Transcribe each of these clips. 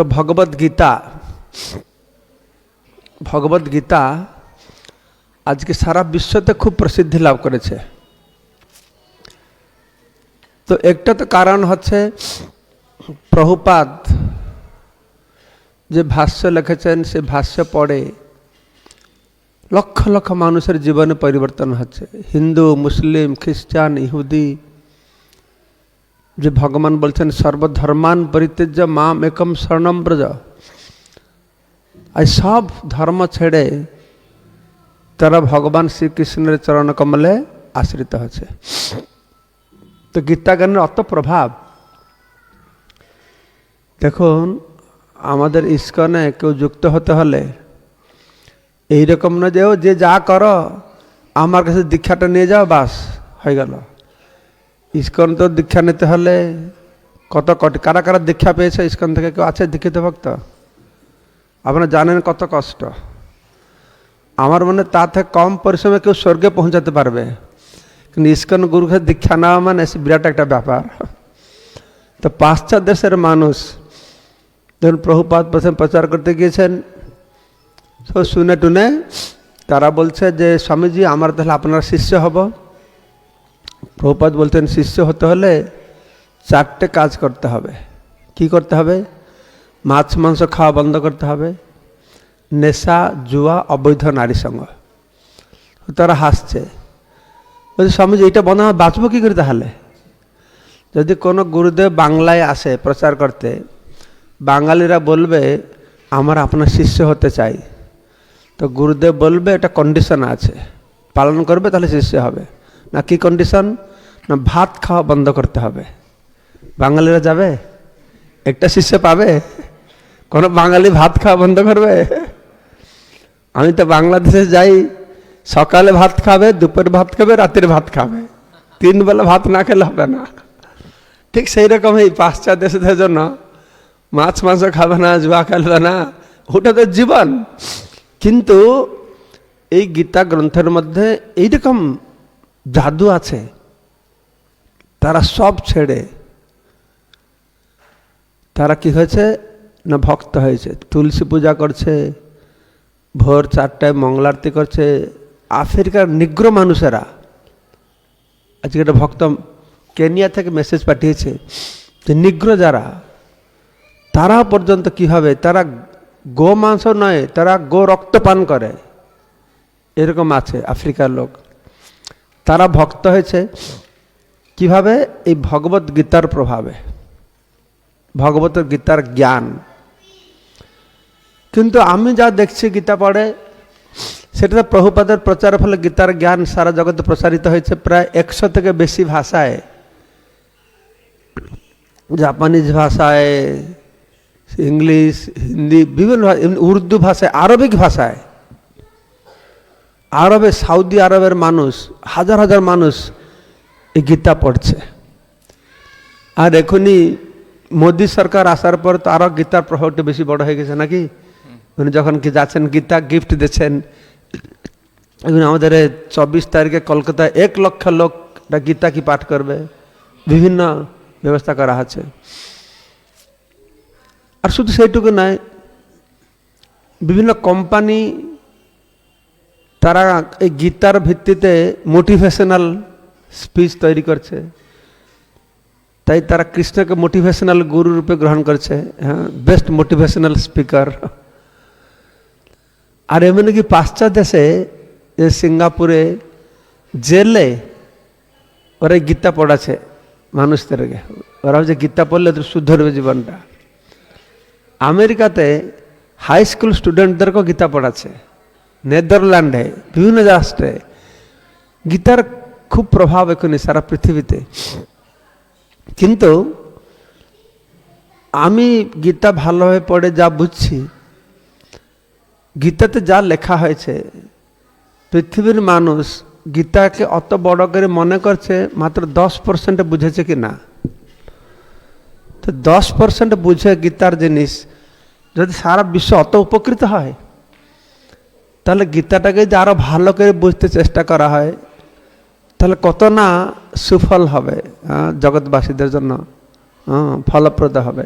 তো ভগবত গীতা ভগবত গীতা আজকে সারা বিশ্বতে খুব প্রসিদ্ধি লাভ করেছে। তো একটা তো কারণ হচ্ছে প্রভুপাদ যে ভাষ্য লিখেছেন, সে ভাষ্য পড়ে লক্ষ লক্ষ মানুষের জীবনে পরিবর্তন হচ্ছে। হিন্দু, মুসলিম, খ্রিস্টান, ইহুদি যে ভগবান বলছেন, সর্বধর্মান পরিত্যজ্য মাম একম শরণম ব্রজ। এই সব ধর্ম ছেড়ে তারা ভগবান শ্রীকৃষ্ণের চরণ কমলে আশ্রিত হচ্ছে। তো গীতা জ্ঞানের অত প্রভাব। দেখুন, আমাদের ইস্কনে কেউ যুক্ত হতে হলে এইরকম না যে যে যা করো, আমার কাছে দীক্ষাটা নিয়ে যাও, বাস, হয়ে গেল। ইস্কন তো দীক্ষা নিতে হলে কত কটি কারা কারা দীক্ষা পেয়েছে ইস্কন থেকে? কেউ আছে দীক্ষিত ভক্ত? আপনারা জানেন কত কষ্ট। আমার মনে তা থেকে কম পরিশ্রমে কেউ স্বর্গে পৌঁছাতে পারবে। কিন্তু ইস্কন গুরুকে দীক্ষা নেওয়া মানে সে বিরাট একটা ব্যাপার। তো পাশ্চাত্য দেশের মানুষ, ধরুন প্রভুপাত প্রথম প্রচার করতে গিয়েছেন, তো শুনে টুনে তারা বলছে যে, স্বামীজি, আমার তাহলে আপনার শিষ্য হব। প্রভুপাত বলতেন, শিষ্য হতে হলে চারটে কাজ করতে হবে। কি করতে হবে? মাছ, মাংস খাওয়া বন্ধ করতে হবে। নেশা, জুয়া, অবৈধ নারী সঙ্গ। তারা হাসছে। বলছে, স্বামীজি, এইটা বন্ধ বাঁচবো কী করে তাহলে? যদি কোনো গুরুদেব বাংলায় আসে প্রচার করতে, বাঙালিরা বলবে, আমার আপনার শিষ্য হতে চাই। তো গুরুদেব বলবে, এটা কন্ডিশন আছে। পালন করবে তাহলে শিষ্য হবে। না কি কন্ডিশন না, ভাত খাওয়া বন্ধ করতে হবে। বাঙালিরা যাবে? একটা শিষ্য পাবে? কোনো বাঙালি ভাত খাওয়া বন্ধ করবে? আমি তো বাংলাদেশে যাই, সকালে ভাত খাবে, দুপুরে ভাত খাবে, রাতের ভাত খাবে। তিন বেলা ভাত না খেলে হবে না। ঠিক সেই রকম এই পাশ্চাত্য দেশের জন্য। মাছ মাংস খাবে না, জুয়া খেলবে না। ওটা তো জীবন। কিন্তু এই গীতা গ্রন্থের মধ্যে এইরকম জাদু আছে। তারা সব ছেড়ে, তারা কি হয়েছে? না, ভক্ত হয়েছে। তুলসী পূজা করছে, ভোর চারটায় মঙ্গলারতি করছে। আফ্রিকার নিগ্র মানুষেরা, আজকে একটা ভক্ত কেনিয়া থেকে মেসেজ পাঠিয়েছে যে, নিগ্র যারা, তারা পর্যন্ত কি হবে? তারা গো মাংস নয়, তারা গো রক্ত পান করে। এরকম আছে আফ্রিকার লোক। তারা ভক্ত হয়েছে। কীভাবে? এই ভগবত গীতার প্রভাবে। ভগবত গীতার জ্ঞান। কিন্তু আমি যা দেখছি গীতা পড়ে সেটা তো প্রভুপাদের প্রচারের ফলে গীতার জ্ঞান সারা জগতে প্রসারিত হয়েছে প্রায় একশো থেকে বেশি ভাষায়। জাপানিজ ভাষায়, ইংলিশ, হিন্দি, বিভিন্ন উর্দু ভাষায়, আরবিক ভাষায়। আরবে সৌদি আরবের মানুষ, হাজার হাজার মানুষ এই গীতা পড়ছে। আর এখনই মোদী সরকার আসার পর তো আরও গীতার প্রভাবটা বেশি বড় হয়ে গেছে নাকি? উনি যখন কি যাচ্ছেন, গীতা গিফট দিচ্ছেন এখন আমাদের চব্বিশ তারিখে কলকাতায় এক লক্ষ লোক গীতা কি পাঠ করবে, বিভিন্ন ব্যবস্থা করা আছে। আর শুধু সেইটুকু নয়, বিভিন্ন কোম্পানি তারা এই গীতার ভিত্তিতে মোটিভেশনাল স্পিচ তৈরি করছে। তাই তারা কৃষ্ণকে মোটিভেশনাল গুরু রূপে গ্রহণ করছে হ্যাঁ বেস্ট মোটিভেশনাল স্পিকার আর এমনকি পাশ্চাত্য দেশে যে সিঙ্গাপুরে জেলে ওরা গীতা পড়াছে মানুষদেরকে ওরা হচ্ছে গীতা পড়লে তো শুদ্ধ হবে জীবনটা। আমেরিকাতে হাই স্কুল স্টুডেন্টদেরকেও গীতা পড়াচ্ছে। নেদারল্যান্ডে, বিভিন্ন রাষ্ট্রে গীতার খুব প্রভাব এখনই সারা পৃথিবীতে। কিন্তু আমি গীতা ভালোভাবে পড়ে যা বুঝছি, গীতাতে যা লেখা হয়েছে, পৃথিবীর মানুষ গীতাকে অত বড় করে মনে করছে মাত্র দশ পার্সেন্ট বুঝেছে কি না। তো দশ পার্সেন্ট বুঝে গীতার জিনিস যদি সারা বিশ্ব অত উপকৃত হয়, তাহলে গীতাটাকে যদি আরও ভালো করে বুঝতে চেষ্টা করা হয় তাহলে কত না সুফল হবে জগৎবাসীদের জন্য ফলপ্রদ হবে।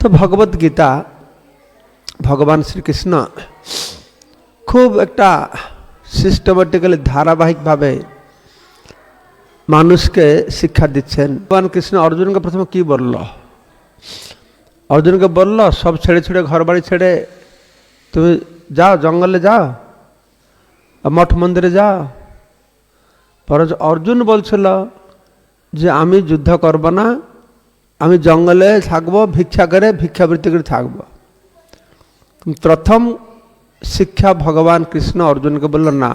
তো তো ভগবত গীতা, ভগবান শ্রীকৃষ্ণ খুব একটা সিস্টেমেটিক্যালি ধারাবাহিকভাবে মানুষকে শিক্ষা দিচ্ছেন। ভগবান কৃষ্ণ অর্জুনকে প্রথমে কি বলল? অর্জুনকে বলল, সব ছেড়ে ছেড়ে ঘর বাড়ি ছেড়ে তুমি যাও, জঙ্গলে যাও, মঠ মন্দিরে যাও পরে অর্জুন বলছিল যে আমি যুদ্ধ করব না, আমি জঙ্গলে থাকব, ভিক্ষা করে, ভিক্ষাবৃত্তি করে থাকব। প্রথম শিক্ষা ভগবান কৃষ্ণ অর্জুনকে বলল, না,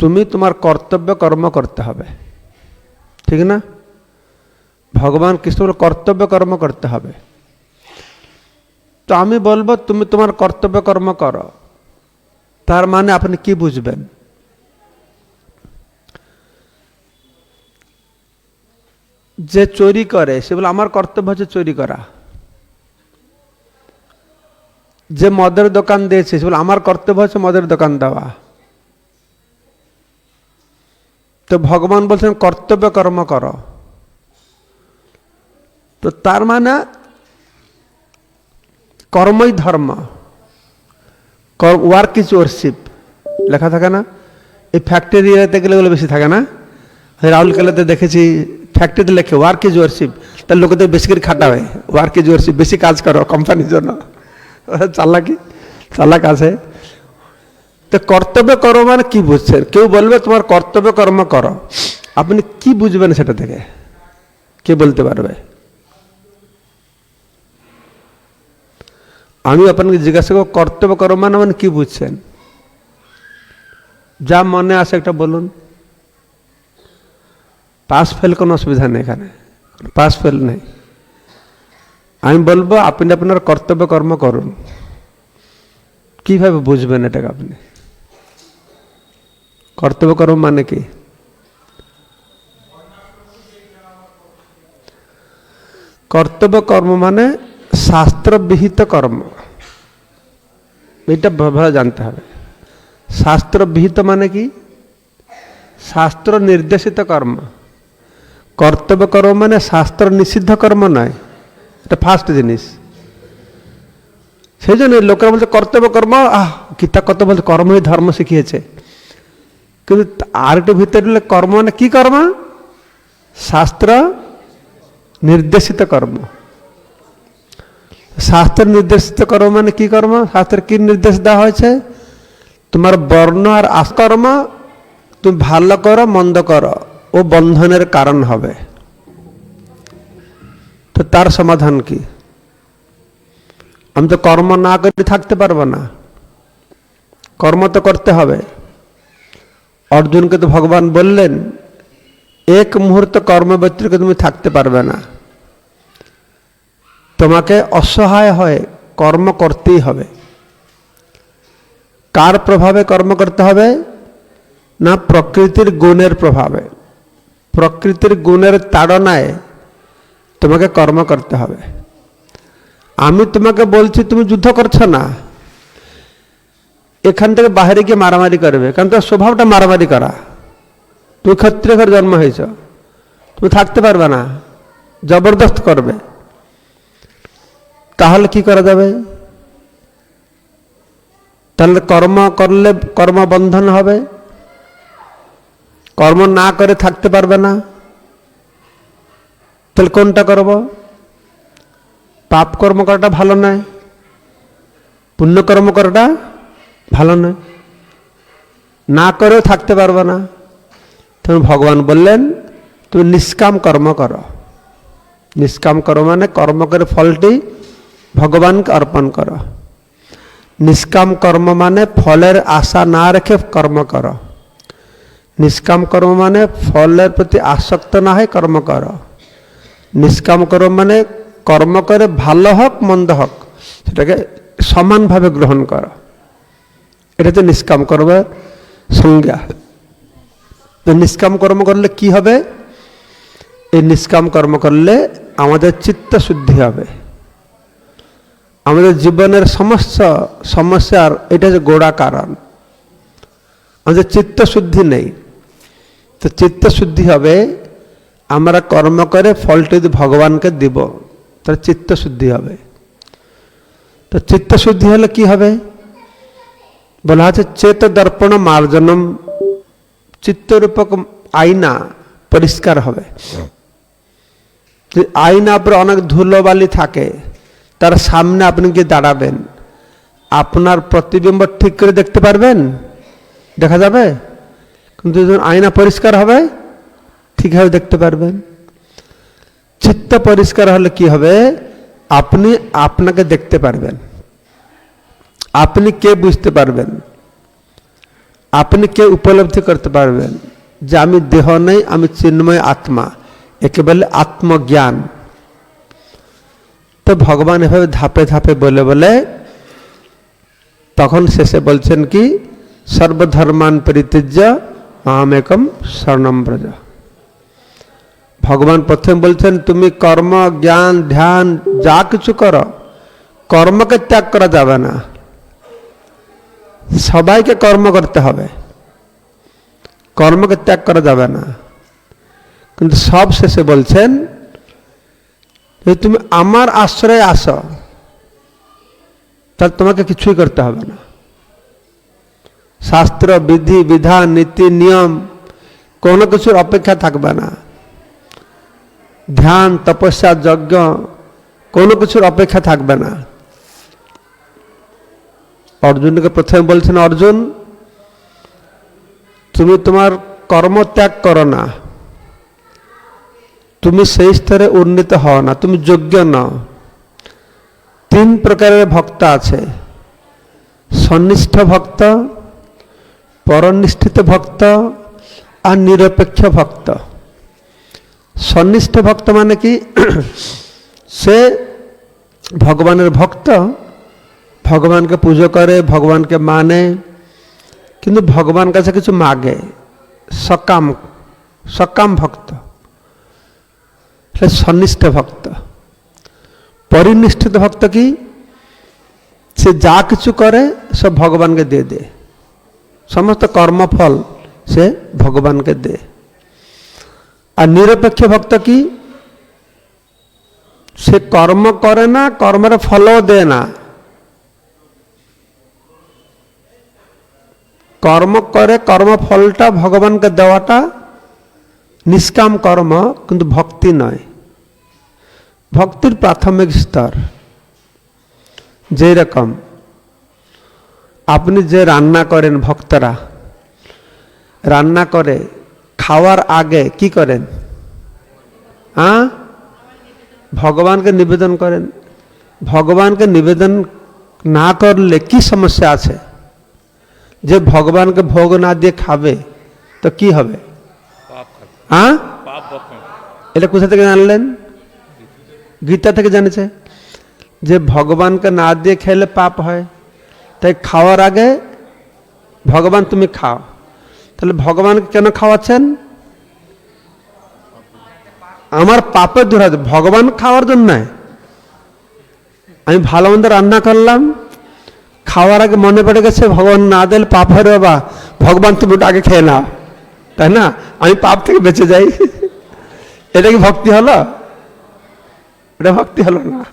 তুমি তোমার কর্তব্য কর্ম করতে হবে। ঠিক না? ভগবান কৃষ্ণ বলল, কর্তব্য কর্ম করতে হবে। তো আমি বলব, তুমি তোমার কর্তব্য কর্ম করো। তার মানে আপনি কি বুঝবেন? যে চুরি করে, সে বলে, আমার কর্তব্য হচ্ছে চুরি করা। যে মদের দোকান দিয়েছে, সে বলে, আমার কর্তব্য হচ্ছে মদের দোকান দেওয়া। তো ভগবান বলছেন, কর্তব্য কর্ম করো। তো তার মানে কর্মই ধর্ম। ওয়ার্ক ইজ ওয়ারশিপ লেখা থাকে না? এই ফ্যাক্টরি এরিয়াতে গেলে বেশি থাকে না? রাহুলকেলাতে দেখেছি ফ্যাক্টরিতে লেখে ওয়ার্ক ইজ ওয়ারশিপ তার লোকেদের বেশি করে খাটা হয়। ওয়ার্ক ইজ ওয়ারশিপ বেশি কাজ করো কোম্পানির জন্য। চালাকি, চালাক আছে। তো কর্তব্য করো মানে কি বুঝছেন? কেউ বলবে, তোমার কর্তব্য কর্ম করো। আপনি কি বুঝবেন সেটা থেকে কে বলতে পারবে? আমি আপনাকে জিজ্ঞাসা করব, কর্তব্য কর্ম মানে মানে কি বুঝছেন? যা মনে আসে একটা বলুন। পাস ফেল কোনো অসুবিধা নেই এখানে। পাস ফেল নেই। আমি বলব, আপনি আপনার কর্তব্য কর্ম করুন। কীভাবে বুঝবেন এটাকে আপনি? কর্তব্য কর্ম মানে কি? কর্তব্য কর্ম মানে শাস্ত্রবিহিত কর্ম। এটা ভাবে জানতে হবে। শাস্ত্রবিহিত মানে কি? শাস্ত্র নির্দেশিত কর্ম। কর্তব্য কর্ম মানে শাস্ত্র নিষিদ্ধ কর্ম নয়। এটা ফার্স্ট জিনিস। সেই জন্য লোকেরা বলছে কর্তব্য কর্ম আহ, গীতা কত বলছে কর্মই ধর্ম শিখিয়েছে। কিন্তু আর একটু ভিতরে কর্ম মানে কি কর্ম? শাস্ত্র নির্দেশিত কর্ম। শাস্ত্র নির্দেশিত কর্ম মানে কি কর্ম? শাস্ত্রে কি নির্দেশ দেওয়া হয়েছে? তোমার বর্ণ আর আসকর্ম, তুমি ভালো করো, মন্দ করো। ও বন্ধনের কারণ হবে। তো তার সমাধান কি? আমি তো কর্ম না করে থাকতে পারব না। কর্ম তো করতে হবে। অর্জুনকে তো ভগবান বললেন, এক মুহূর্ত কর্ম ব্যতিরিক্ত তুমি থাকতে পারবে না। তোমাকে অসহায় হয়ে কর্ম করতেই হবে। কার প্রভাবে কর্ম করতে হবে? না প্রকৃতির গুণের প্রভাবে। প্রকৃতির গুণের তাড়নায় তোমাকে কর্ম করতে হবে। আমি তোমাকে বলছি, তুমি যুদ্ধ করছ না। এখান থেকে বাইরে গিয়ে মারামারি করবে। কারণ তোমার স্বভাবটা মারামারি করা। তুমি ক্ষত্রিয় জন্ম হয়েছ। তুমি থাকতে পারবে না। জবরদস্ত করবে। তাহলে কি করা যাবে? তাহলে কর্ম করলে কর্মবন্ধন হবে। কর্ম না করে থাকতে পারবে না। তাহলে কোনটা করব? পাপ কর্ম করাটা ভালো নয় পুণ্যকর্ম করাটা ভালো নয়। না করেও থাকতে পারবে না। তখন ভগবান বললেন, তুমি নিষ্কাম কর্ম করো। নিষ্কাম করো মানে কর্ম করে ফলটি ভগবানকে অর্পণ করো। নিষ্কাম কর্ম মানে ফলের আশা না রেখে কর্ম করো। নিষ্কাম কর্ম মানে ফলের প্রতি আসক্ত না হয় কর্ম কর। নিষ্কাম কর্ম মানে কর্ম করে ভালো হোক, মন্দ হোক, সেটাকে সমানভাবে গ্রহণ কর। এটা তো নিষ্কাম কর্মের সংজ্ঞা। তো নিষ্কাম কর্ম করলে কি হবে? এই নিষ্কাম কর্ম করলে আমাদের চিত্ত শুদ্ধি হবে। আমাদের জীবনের সমস্ত সমস্যার, এটা হচ্ছে গোড়া কারণ। আমাদের চিত্ত শুদ্ধি নেই। তো চিত্ত শুদ্ধি হবে, আমরা কর্ম করে ফলটি যদি ভগবানকে দিব তার চিত্ত শুদ্ধি হবে। তো চিত্ত শুদ্ধি হলে কি হবে? বলা আছে, চেত দর্পণ মার্জনম। চিত্তরূপক আয়না পরিষ্কার হবে। যে আয়না উপরে অনেক ধুলোবালি থাকে, তার সামনে আপনি গিয়ে দাঁড়াবেন। আপনার প্রতিবিম্ব ঠিক করে দেখতে পারবেন? দেখা যাবে? যখন আয়না পরিষ্কার হবে, ঠিকভাবে দেখতে পারবেন। চিত্ত পরিষ্কার হলে কি হবে? আপনি আপনাকে দেখতে পারবেন। আপনি কে বুঝতে পারবেন? আপনি কে উপলব্ধি করতে পারবেন? যে আমি দেহ নেই, আমি চিন্ময় আত্মা, একে বলে আত্মজ্ঞান। তো ভগবান এভাবে ধাপে ধাপে বলে বলে, তখন শেষে বলছেন কি, সর্বধর্মান পরিত্যজ্য মাম একম স্বর্ণম ব্রজ ভগবান প্রথমে বলছেন তুমি কর্ম জ্ঞান ধ্যান যা কিছু করো কর্মকে ত্যাগ করা যাবে না সবাইকে কর্ম করতে হবে কর্মকে ত্যাগ করা যাবে না কিন্তু সব শেষে বলছেন যে তুমি আমার আশ্রয়ে আসো তাহলে তোমাকে কিছুই করতে হবে না শাস্ত্র, বিধি, বিধান, নীতি, নিয়ম, কোনো কিছুর অপেক্ষা থাকবে না। ধ্যান, তপস্যা, যজ্ঞ, কোনো কিছুর অপেক্ষা থাকবে না। অর্জুনকে প্রথমে বলছেন, অর্জুন, তুমি তোমার কর্ম ত্যাগ করো না। তুমি সেই স্তরে উন্নীত হও না, তুমি যোগ্য নও। তিন প্রকারের ভক্ত আছে। সন্নিষ্ঠ ভক্ত পরনিষ্ঠিত ভক্ত আর নিরপেক্ষ ভক্ত। সন্নিষ্ঠ ভক্ত মানে কি? সে ভগবানের ভক্ত, ভগবানকে পুজো করে, ভগবানকে মানে কিন্তু ভগবান কাছে কিছু মাগে। সকাম সকাম ভক্ত। সে সন্নিষ্ঠ ভক্ত। পরিনিষ্ঠিত ভক্ত কি? সে যা কিছু করে সব ভগবানকে দিয়ে দে সমস্ত কর্মফল সে ভগবানকে দে। আর নিরপেক্ষ ভক্ত কি? সে কর্ম করে না, কর্মের ফলও দেয় না। কর্ম করে কর্মফলটা ভগবানকে দেওয়াটা নিষ্কাম কর্ম, কিন্তু ভক্তি নয়। ভক্তির প্রাথমিক স্তর যেই রকম আপনি যে রান্না করেন ভক্তরা রান্না করে খাওয়ার আগে কি করেন? হ্যাঁ ভগবানকে নিবেদন করেন। ভগবানকে নিবেদন না করলে কি সমস্যা আছে? যে ভগবানকে ভোগ না দিয়ে খাবে তো কি হবে? হ্যাঁ এটা কোথা থেকে জানলেন? গীতা থেকে জানেছে? যে ভগবানকে না দিয়ে খেলে পাপ হয়। তাই খাওয়ার আগে ভগবান তুমি খাও। তাহলে ভগবানকে কেন খাওয়াচ্ছেন? আমার পাপের দূর ভগবান খাওয়ার জন্য। আমি ভালো মন্দ রান্না করলাম। খাওয়ার আগে মনে পড়ে গেছে, ভগবান না দিলে পাপ হয় বাবা ভগবান তুমি ওটা আগে খেয়ে নাও। তাই না? আমি পাপ থেকে বেঁচে যাই। এটা কি ভক্তি হলো? এটা ভক্তি হলো না।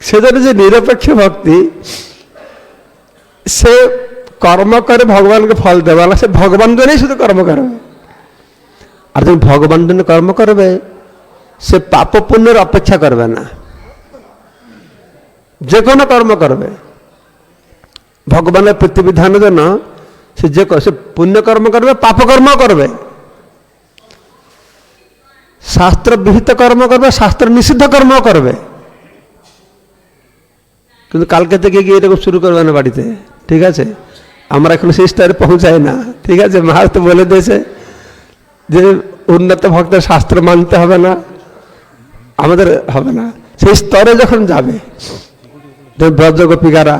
সেজন্য যে নিরপেক্ষ ভক্তি, সে কর্ম করে ভগবানকে ফল দেবে না সে ভগবান জন্যই শুধু কর্ম করবে। আর যখন ভগবান জন্য কর্ম করবে, সে পাপ পুণ্যের অপেক্ষা করবে না। যে কোনো কর্ম করবে। ভগবানের প্রতিবিধানের জন্য সে যে সে পুণ্যকর্ম করবে পাপকর্ম করবে। শাস্ত্র বিহিত কর্ম করবে শাস্ত্র নিষিদ্ধ কর্ম করবে। কিন্তু কালকে থেকে গিয়ে এরকম শুরু করবে না বাড়িতে, ঠিক আছে? আমরা এখন সেই স্তরে পৌঁছাই না, ঠিক আছে? মহারাজ তো বলে দিয়েছে যে উন্নত ভক্তের শাস্ত্র মানতে হবে না, আমাদের হবে না। সেই স্তরে যখন যাবে যেমন ব্রজ গোপিকারা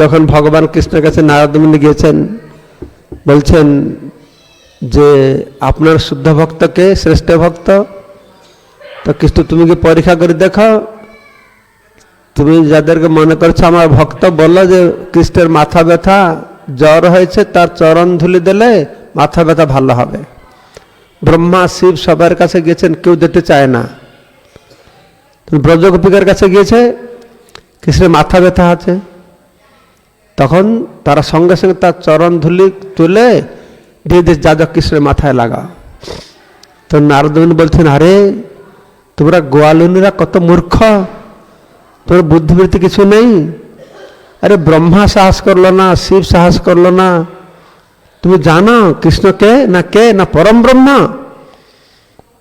যখন ভগবান কৃষ্ণের কাছে নারদমুনি গিয়েছেন, বলছেন যে, আপনার শুদ্ধ ভক্তকে শ্রেষ্ঠ ভক্ত? তো কৃষ্ণ, তুমি কি পরীক্ষা করে দেখো তুমি যাদেরকে মনে করছ আমার ভক্ত, বলল যে কৃষ্ণের মাথা ব্যথা, জ্বর হয়েছে, তার চরণ ধুলি দিলে মাথা ব্যথা ভালো হবে। ব্রহ্মা শিব সবার কাছে গেছেন কেউ যেতে চায় না। ব্রজগোপিকার কাছে গিয়েছে, কৃষ্ণের মাথা ব্যথা আছে। তখন তারা সঙ্গে সঙ্গে তার চরণ ধুলি তুলে দিয়ে দিয়ে যাজক কৃষ্ণের মাথায় লাগা তো নারদমুনি বলছেন, আরে, তোমরা গোয়ালুনিরা কত মূর্খ। তোর বুদ্ধিবৃত্তি কিছু নেই? আরে ব্রহ্মা সাহস করল না, শিব সাহস করল না। তুমি জানো কৃষ্ণ কে না কে না পরম ব্রহ্মা?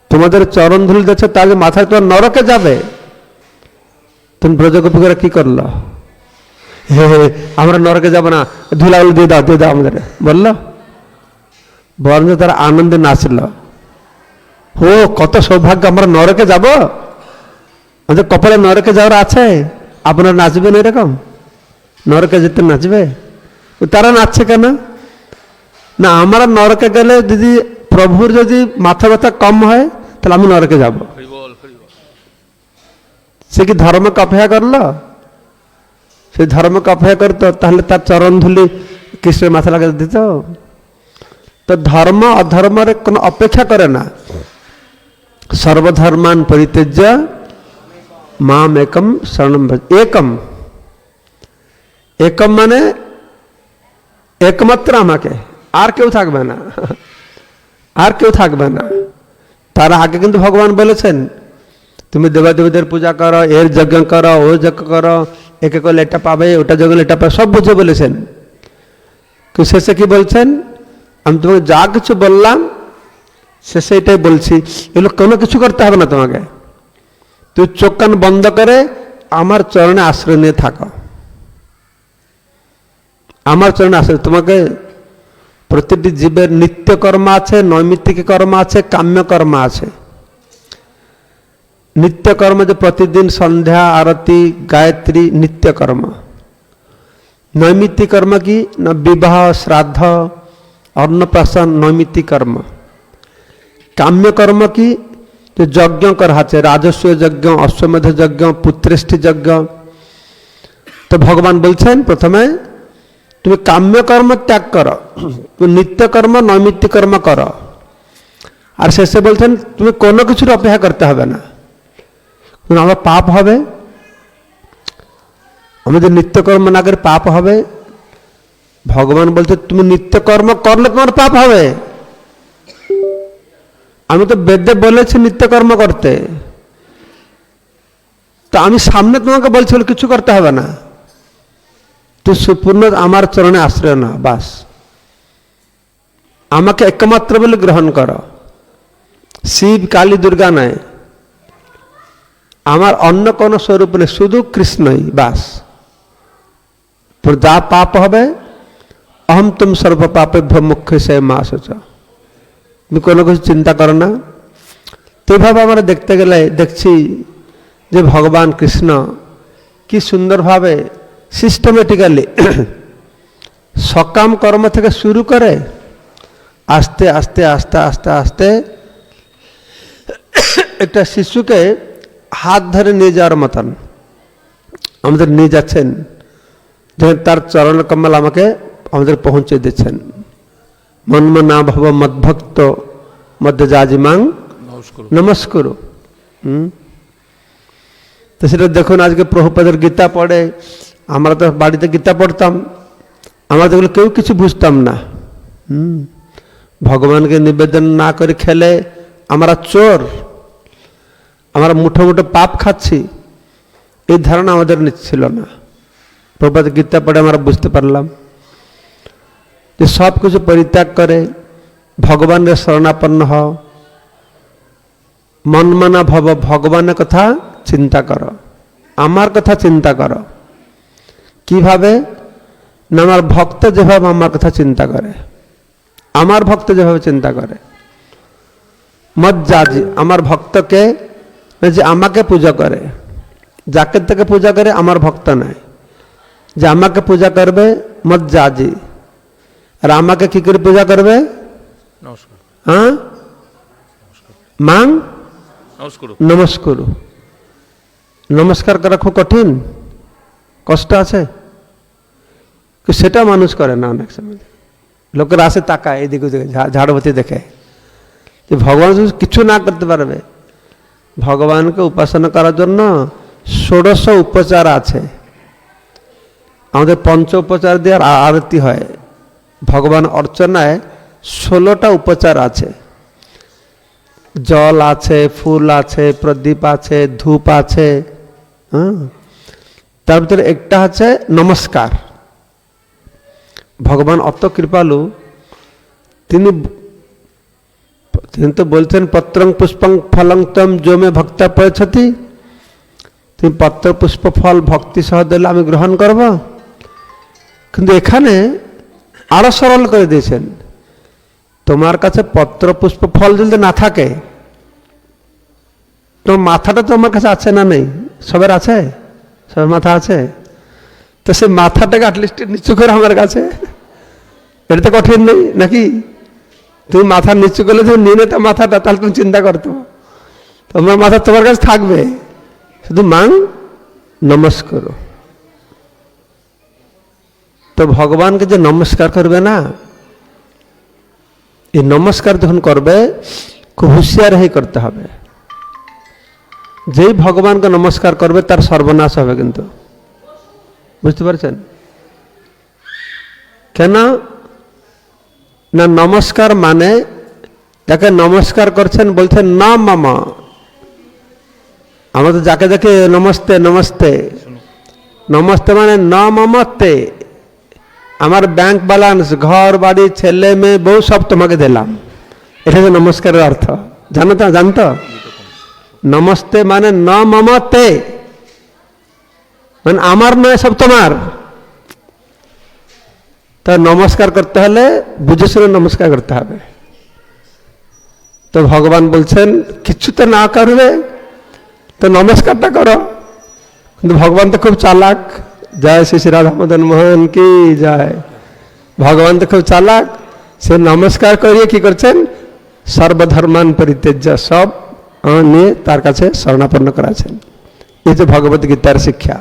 তোমাদের চরণ ধুলি দিচ্ছে তাহলে মাথায় তোমার নরকে যাবে। তুমি ব্রজগোপিকরা কি করল? হে হে, আমরা নরকে যাব না, ধুলাগুলো দিয়ে দাও দিয়ে দাও আমাদের। বলল? বরঞ্চ তারা আনন্দে নাচলো। ও, কত সৌভাগ্য, আমরা নরকে যাব? আমাদের কপালে নরকে যাওয়ার আছে? আপনারা নাচবেন এরকম? নরকে যেতে নাচবে? তারা নাচছে কেন? না, আমরা নরকে গেলে যদি প্রভুর যদি মাথা ব্যথা কম হয়, তাহলে আমি নরকে যাব। সে কি ধর্মকে অপেক্ষা করল? সে ধর্মকে অপেক্ষা করতো, তাহলে তার চরণ ধুলি কৃষ্ণের মাথা লাগিয়ে দিত? তো ধর্ম, অধর্মের কোনো অপেক্ষা করে না। সর্বধর্মান পরিত্যজ্য মাম একম শরণম একম একম মানে একমাত্র আমাকে। আর কেউ থাকবে না। আর কেউ থাকবে না। তার আগে কিন্তু ভগবান বলেছেন, তুমি দেবাদেবীদের পূজা করো, এর যজ্ঞ করো, ও যজ্ঞ করো, একে করলে এটা পাবে, ওটা যজ্ঞ এটা পাবে। সব বুঝে বলেছেন। কিন্তু শেষে কি বলছেন? আমি তোমাকে যা কিছু বললাম, শেষে এটাই বলছি। এগুলো কোনো কিছু করতে হবে না তোমাকে। তুই চোখ কান বন্ধ করে আমার চরণে আশ্রয় নিয়ে থাকো। আমার চরণে আশ্রয়, তোমাকে প্রতিটি জীবের নিত্য কর্ম আছে, নৈমিত্তিক কর্ম আছে কাম্য কর্ম আছে। নিত্যকর্ম যে প্রতিদিন সন্ধ্যা, আরতি, গায়ত্রী, নিত্যকর্ম। নৈমিত্তিক কর্ম কি? না বিবাহ, শ্রাদ্ধ, অন্নপ্রাশন, নৈমিত্তিক কর্ম। কাম্য কর্ম কি? যে যজ্ঞ করা আছে, রাজস্ব যজ্ঞ, অশ্বমেধ যজ্ঞ পুত্রেষ্ঠী যজ্ঞ। তো ভগবান বলছেন, প্রথমে তুমি কাম্য কর্ম ত্যাগ করো তুমি নিত্যকর্ম নৈমিত্তিক কর্ম করো। আর শেষে বলছেন, তুমি কোনো কিছুর অপেক্ষা করতে হবে না। আমার পাপ হবে, আমাদের নিত্যকর্ম না করে পাপ হবে। ভগবান বলছে, তুমি নিত্যকর্ম করলে তোমার পাপ হবে। আমি তো বেদে বলেছি নিত্যকর্ম করতে। তো আমি সামনে তোমাকে বলছি বলে কিছু করতে হবে না। তুই সুপূর্ণ আমার চরণে আশ্রয় না, বাস। আমাকে একমাত্র বলে গ্রহণ করো। শিব, কালী, দুর্গা নয় আমার অন্য কোনো স্বরূপ নেই, শুধু কৃষ্ণই, বাস। যা পাপ হবে, অহম তুম সর্ব পাপেভ্য মুখ্য সে মা সচ তুমি কোনো কিছু চিন্তা করো না। তো এইভাবে আমরা দেখতে গেলে দেখছি যে ভগবান কৃষ্ণ কি সুন্দরভাবে সিস্টেমেটিক্যালি সকাম কর্ম থেকে শুরু করে আস্তে আস্তে আস্তে আস্তে আস্তে একটা শিশুকে হাত ধরে নিয়ে যাওয়ার মতন। আমাদের নিয়ে যাচ্ছেন তার চরণ কমল আমাকে, আমাদের পৌঁছে দিচ্ছেন। মন্ম না ভব মদ্ভক্ত মধ্যে জাজিমাং নমস্কার। নমস্কার। হুম? তো সেটা দেখুন আজকে প্রভুপাদের গীতা পড়ে আমরা তো বাড়িতে গীতা পড়তাম আমরা তো কেউ কিছু বুঝতাম না। হুম? ভগবানকে নিবেদন না করে খেলে আমরা চোর আমরা মুঠো মুঠো পাপ খাচ্ছি এই ধারণা আমাদের ছিল না। প্রভাত গীতা পড়ে আমরা বুঝতে পারলাম। যে সব কিছু পরিত্যাগ করে, ভগবানের শরণাপন্ন হও। মনমানা ভব, ভগবানের কথা চিন্তা করো। আমার কথা চিন্তা করো। কীভাবে? না, আমার ভক্ত যেভাবে আমার কথা চিন্তা করে। আমার ভক্ত যেভাবে চিন্তা করে। মজ্জাজি, আমার ভক্তকে যে আমাকে পূজা করে। যাকে তাকে পূজা করে, আমার ভক্ত নয়। যে আমাকে পূজা করবে মজ্জাজি। আর আমাকে কি করে পূজা করবে? হ্যাঁ? মাং? নমস্কার। নমস্কার। করা খুব কঠিন। কষ্ট আছে? সেটা মানুষ করে না অনেক সময়। লোকেরা আসে তাকায় এদিকে ওদিকে ঝাড়বাতি দেখে। যে ভগবান কিছু না করতে পারবে। ভগবানকে উপাসনা করার জন্য ষোড়শ উপচার আছে। আমাদের পঞ্চ উপচার দিয়ে আরতি হয়। ভগবান অর্চনায় ষোলোটা উপচার আছে। জল আছে, ফুল আছে, প্রদীপ আছে, ধূপ আছে হ্যাঁ? তার ভিতরে একটা আছে নমস্কার। ভগবান অত কৃপালু, তিনি তিনি তো বলছেন, পত্রং পুষ্পং ফলং তম জমে ভক্তা পয়ছতি। তুমি পত্র পুষ্প ফল ভক্তি সহ দিলে, আমি গ্রহণ করব। কিন্তু এখানে আরও সরল করে দিয়েছেন। তোমার কাছে পত্র পুষ্প ফল যদি না থাকে, তোমার মাথাটা তোমার কাছে আছে না নেই? সবের আছে? সবার মাথা আছে? তো সেই মাথাটাকে অ্যাটলিস্ট নিচু করে আমার কাছে। এটা তো কঠিন নেই, নাকি? তুমি মাথা নিচু করলে তুমি নিয়ে নিতে মাথাটা, তাহলে তুমি চিন্তা করতো তোমার মাথা তোমার কাছে থাকবে। শুধু মাং, নমস্কার। তো ভগবানকে যে নমস্কার করবে না, এই নমস্কার যখন করবে, খুব হুঁশিয়ার হয়ে করতে হবে। যেই ভগবানকে নমস্কার করবে, তার সর্বনাশ হবে কিন্তু। বুঝতে পারছেন? কেন? না, নমস্কার মানে যাকে নমস্কার করছেন বলছেন, না, মামা। আমাদের যাকে যাকে নমস্তে নমস্তে। নমস্তে মানে ন, মমতে। আমার ব্যাংক ব্যালেন্স ঘর, বাড়ি, ছেলে, মেয়ে, বউ, সব তোমাকে দিলাম। এটা হচ্ছে নমস্কারের অর্থ। জানো তো জানতো নমস্তে মানে ন মমতে মানে আমার নয়, সব তোমার। তা নমস্কার করতে হলে বুঝে শুনে নমস্কার করতে হবে। তো ভগবান বলছেন, কিছু তো না করবে, তো নমস্কারটা করো। কিন্তু ভগবান তো খুব চালাক। জয় শ্রী শ্রী রাধা মদন মোহন কি জয় ভগবান তো খুব চালাক সে নমস্কার করিয়ে কি করছেন সর্বধর্মান পরিত্যাজ্য সব নিয়ে তার কাছে শরণাপন্ন করাছেন এই যে ভগবত গীতার শিক্ষা